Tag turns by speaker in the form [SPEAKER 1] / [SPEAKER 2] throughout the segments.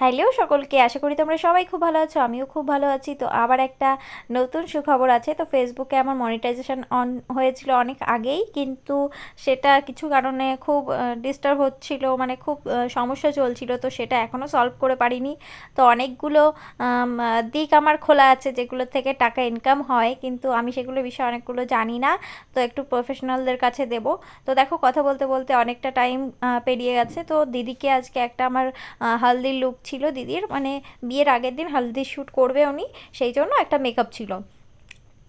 [SPEAKER 1] Hello সকলকে, আশা করি তোমরা সবাই খুব ভালো আছো, আমিও খুব ভালো আছি। তো আবার একটা নতুন সুখবর আছে, তো ফেসবুকে আমার মনিটাইজেশন অন হয়েছিল অনেক আগেই, কিন্তু সেটা কিছু কারণে খুব ডিস্টার্ব হচ্ছিল মানে খুব সমস্যা চলছিল, তো সেটা এখনও সলভ করে পারিনি। তো অনেকগুলো দিক আমার খোলা আছে, যেগুলো থেকে টাকা ইনকাম হয়, কিন্তু আমি সেগুলো বিষয়ে অনেকগুলো জানি না, তো একটু প্রফেশনালদের কাছে দেব। তো দেখো, কথা বলতে বলতে অনেকটা টাইম পেরিয়ে গেছে, তো দিদিকে আজকে একটা আমার হালদির লুক ছিল দিদির মানে বিয়ের আগের দিন হালদি শ্যুট করবে উনি, সেই জন্য একটা মেকআপ ছিল।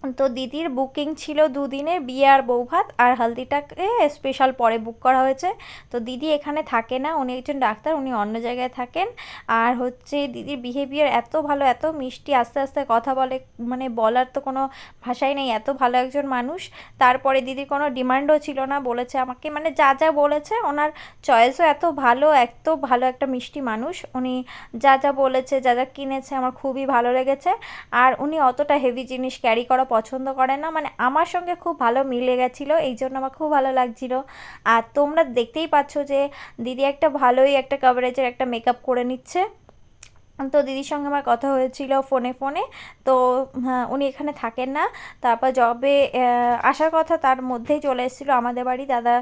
[SPEAKER 1] তো দিদির বুকিং ছিল দুদিনের বিয়ে আর বৌভাত, আর হালদিটাকে স্পেশাল পরে বুক করা হয়েছে। তো দিদি এখানে থাকে না, উনি একজন ডাক্তার, উনি অন্য জায়গায় থাকেন। আর হচ্ছে দিদির বিহেভিয়ার এত ভালো, এত মিষ্টি, আস্তে আস্তে কথা বলে মানে বলার তো কোনো ভাষাই নেই, এত ভালো একজন মানুষ। তারপরে দিদির কোনো ডিমান্ডও ছিল না, বলেছে আমাকে মানে যা যা বলেছে, ওনার চয়েসও এত ভালো এত ভালো একটা মিষ্টি মানুষ। উনি যা যা বলেছে, যা যা কিনেছে, আমার খুবই ভালো লেগেছে। আর উনি অতটা হেভি জিনিস ক্যারি করা পছন্দ করে না মানে আমার সঙ্গে খুব ভালো মিলে গেছিল, এই জন্য আমার খুব ভালো লাগছিল। আর তোমরা দেখতেই পাচ্ছ যে দিদি একটা ভালোই একটা কভারেজের একটা মেকআপ করে নিচ্ছে। তো দিদির সঙ্গে আমার কথা হয়েছিল ফোনে ফোনে। তো হ্যাঁ, উনি এখানে থাকেন না। তারপর জবে আসার কথা তার মধ্যেই চলে এসেছিল আমাদের বাড়ি। দাদা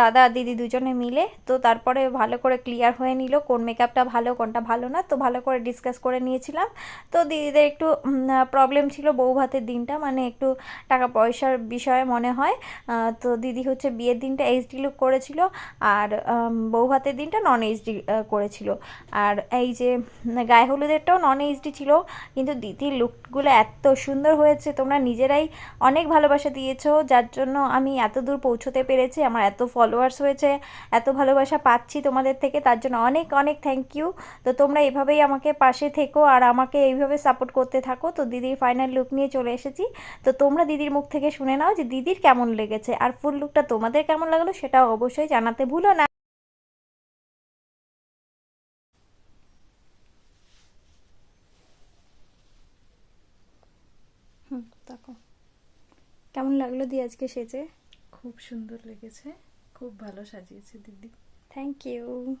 [SPEAKER 1] দাদা দিদি দুজনে মিলে। তো তারপরে ভালো করে ক্লিয়ার হয়ে নিল কোন মেকআপটা ভালো কোনটা ভালো না। তো ভালো করে ডিসকাস করে নিয়েছিলাম। তো দিদিদের একটু প্রবলেম ছিল বউ ভাতের দিনটা। মানে একটু টাকা পয়সার বিষয়ে মনে হয়। তো দিদি হচ্ছে বিয়ের দিনটা এইচডি লুক করেছিল। আর বউ ভাতের দিনটা নন এইচডি করেছিল। আর এই যে গায়ে হলুদেরটাও নন এইচডি ছিল, কিন্তু দিদির লুকগুলো এত সুন্দর হয়েছে, তোমরা নিজেরাই অনেক ভালোবাসা দিয়েছ, যার জন্য আমি এত দূর পৌঁছতে পেরেছি, আমার এত ফলোয়ার্স হয়েছে, এত ভালোবাসা পাচ্ছি তোমাদের থেকে, তার জন্য অনেক অনেক থ্যাংক ইউ তো তোমরা এভাবেই আমাকে পাশে থেকো আর আমাকে এইভাবে সাপোর্ট করতে থাকো। তো দিদির ফাইনাল লুক নিয়ে চলে এসেছি। তো তোমরা দিদির মুখ থেকে শুনে নাও যে দিদির কেমন লেগেছে, আর ফুল লুকটা তোমাদের কেমন লাগল সেটাও অবশ্যই জানাতে ভুলো না। তাকো কেমন লাগল দি আজকে সেজে?
[SPEAKER 2] খুব সুন্দর লেগেছে। খুব ভালো সাজিয়েছে দিদি।
[SPEAKER 1] Thank you